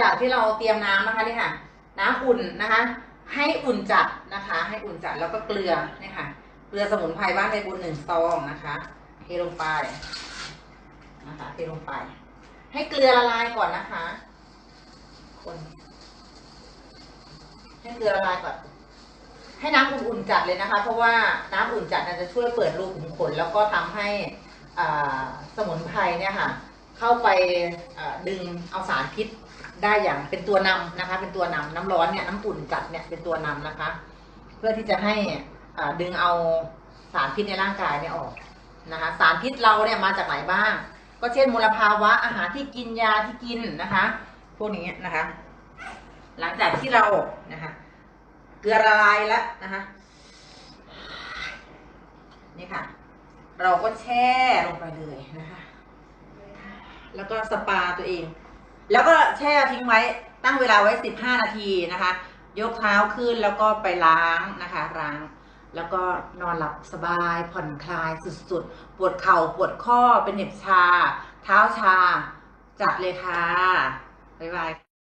จากที่เราเตรียมน้ำนะคะนี่ค่ะ น้ำอุ่นนะคะ ให้อุ่นจัดนะคะ ให้อุ่นจัดแล้วก็เกลือเนี่ยค่ะ เกลือสมุนไพรบ้านในบุญหนึ่งซองนะคะเทลงไปนะคะเทลงไป ให้เกลือละลายก่อนนะคะ คน ให้เกลือละลายก่อน ให้น้ำอุ่นๆจัดเลยนะคะ เพราะว่าน้ำอุ่นจัดน่ะจะช่วยเปิดรูขุมขนแล้วก็ทำให้สมุนไพรเนี่ยค่ะ เข้าไปดึงเอาสารพิษ ได้อย่างเป็นตัวนำนะคะ เป็นตัวนำน้ำร้อนเนี่ยน้ำอุ่นจัดเนี่ยเป็นตัวนำนะคะ เพื่อที่จะให้อ่าดึงเอาสารพิษในร่างกายเนี่ยออกนะคะสารพิษเราเนี่ยมาจากไหนบ้าง ก็เช่นมลภาวะอาหารที่กินยาที่กินนะคะ พวกนี้นะคะ หลังจากที่เรานะคะเกลือละลายแล้วนะคะนี่ค่ะ เราก็แช่ลงไปเลยนะคะ แล้วก็สปาตัวเอง แล้วก็แช่ทิ้งไว้ตั้งเวลาไว้สิบห้านาทีนะคะ ยกเท้าขึ้นแล้วก็ไปล้างนะคะล้าง แล้วก็นอนหลับสบายผ่อนคลายสุดๆ ปวดเข่าปวดข้อเป็นเหน็บชา เท้าชา จัดเลยค่ะ บ๊ายบาย